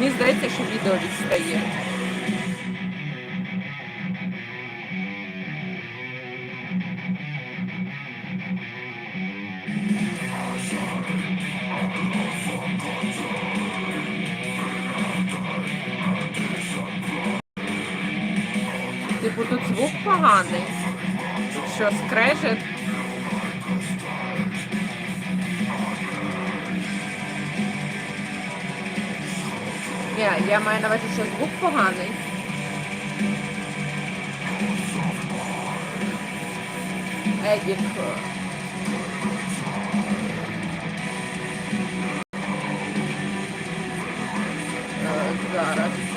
Мені здається, що відео відстає. Типу тут звук поганий. Що скрежет? Ні, я маю на увазі, що звук поганий. Едік. Е, Зараз.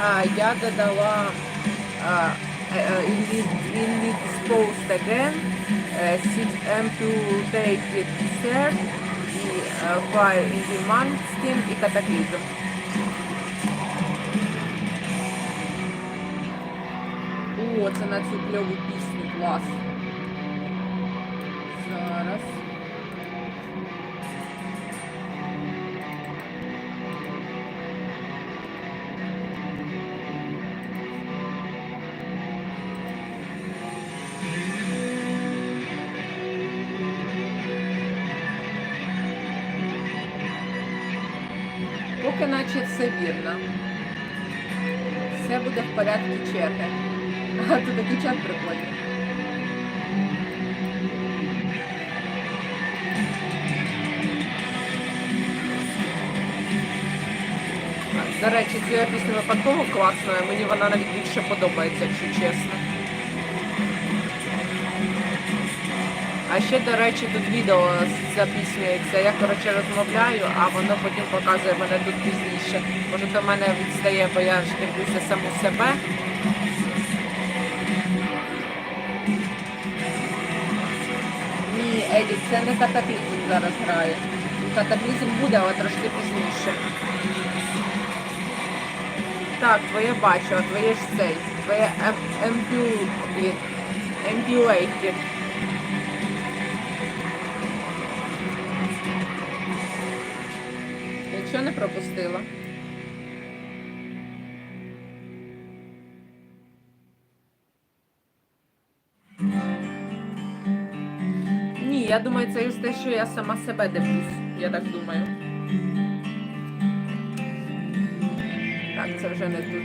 А, я додала а, е, е, in this post again е, sit amputated third і е, fire in the Manstein і катаклізм. О, це на цю кльову пісню клас. Поки наче все вірно. Все буде в порядку черги. А тут такий чат прикольний. До речі, ця пісня випадково класна, мені вона навіть більше подобається, якщо чесно. А ще, до речі, тут відео записується. Я, коротше, розмовляю, а воно потім показує мене тут пізніше. Може, до мене відстає, бо я ж дивлюся саму себе. Ні, Едік, це не катаклізм зараз грає. Катаклізм буде, але трошки пізніше. Так, твоє бачу, а твоє ж цей. Твоє емпю... Якщо не пропустила. Ні, я думаю, це те, що я сама себе дивлюсь. Я так думаю. Так, це вже не туди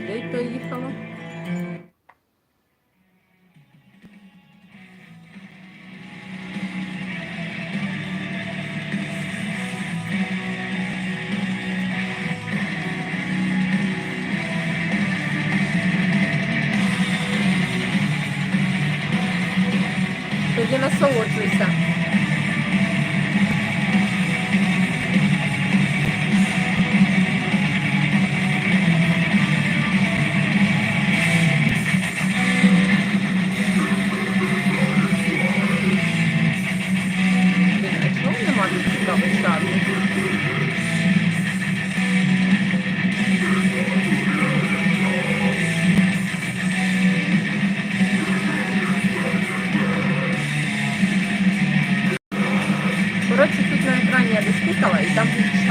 na sa uočili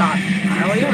God. I don't